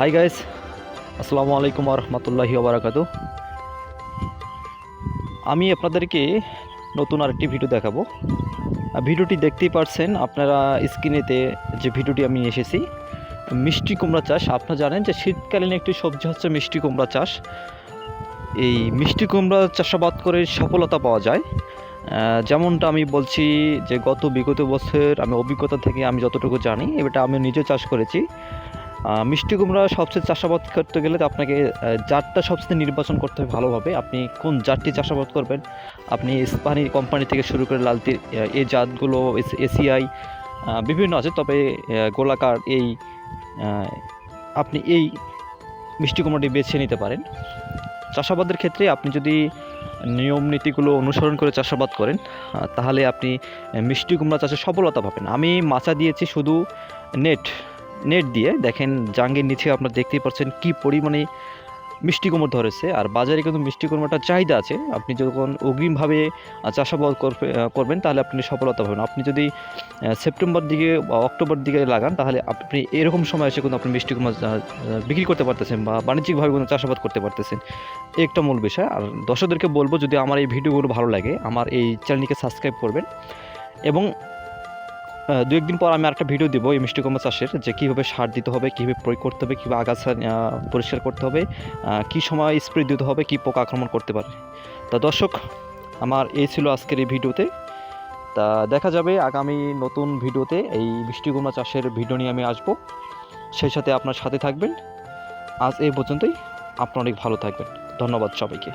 Hi guys আসসালামু আলাইকুম রহমতুল্লাহি ওবরাকাতু আমি আপনাদেরকে নতুন আরেকটি ভিডিও দেখাবো। ভিডিওটি দেখতেই পারছেন, আপনারা স্ক্রিনেতে যে ভিডিওটি আমি এসেছি, মিষ্টি কুমড়া চাষ। আপনারা জানেন যে শীতকালীন একটি সবজি হচ্ছে মিষ্টি কুমড়া চাষ। এই মিষ্টি কুমড়া চাষাবাদ করে সফলতা পাওয়া যায়। যেমনটা আমি বলছি যে গত বিগত বছর আমি অভিজ্ঞতা থেকে আমি যতটুকু জানি, এটা আমি নিজে চাষ করেছি। মিষ্টি কুমড়া সবচেয়ে চাষাবাদ করতে গেলে আপনাকে জাতটা সবচেয়ে নির্বাচন করতে হবে ভালোভাবে। আপনি কোন জাতটি চাষাবাদ করবেন? আপনি ইস্পানি কোম্পানি থেকে শুরু করে লালতি এই জাতগুলো এসিআই বিভিন্ন আছে। তবে গোলাকার এই আপনি এই মিষ্টি কুমড়াটি বেছে নিতে পারেন। চাষাবাদের ক্ষেত্রে আপনি যদি নিয়ম নীতিগুলো অনুসরণ করে চাষাবাদ করেন তাহলে আপনি মিষ্টি কুমড়া চাষে সফলতা পাবেন। আমি মাচা দিয়েছি শুধু নেট নেট দিয়ে দেখেন জাঙ্গের নিচে আপনারা দেখতেই পাচ্ছেন কি পরিমাণে মিষ্টি কুমড় ধরেছে। আর বাজারে কিন্তু মিষ্টি কুমড়াটার চাহিদা আছে। আপনি যখন অগ্রিমভাবে চাষাবাদ করবেন, তাহলে আপনি সফলতা পাবেন। আপনি যদি সেপ্টেম্বর দিকে বা অক্টোবর দিকে লাগান, তাহলে আপনি এরকম সময় এসে কিন্তু আপনি মিষ্টি কুমড়া বিক্রি করতে পারতেছেন বা বাণিজ্যিকভাবে কোনো চাষাবাদ করতে পারতেছেন। একটা মূল বিষয়। আর দর্শকদেরকে বলব, যদি আমার এই ভিডিওগুলো ভালো লাগে, আমার এই চ্যানেলটিকে সাবস্ক্রাইব করবেন। এবং দু একদিন পর আমি আরেকটা ভিডিও দিব এই মিষ্টি কুমড়া চাষের, যে কীভাবে সার দিতে হবে, কীভাবে প্রয়োগ করতে হবে, কীভাবে আগাছা পরিষ্কার করতে হবে কী সময় স্প্রে দিতে হবে, কী পোকা আক্রমণ করতে পারে। তা দর্শক, আমার এই ছিল আজকের এই ভিডিওতে তা। দেখা যাবে আগামী নতুন ভিডিওতে এই মিষ্টি কুমড়া চাষের ভিডিও নিয়ে আমি আসব। সেই সাথে আপনার সাথে থাকবেন। আজ এই পর্যন্তই। আপনার অনেক ভালো থাকবেন। ধন্যবাদ সবাইকে।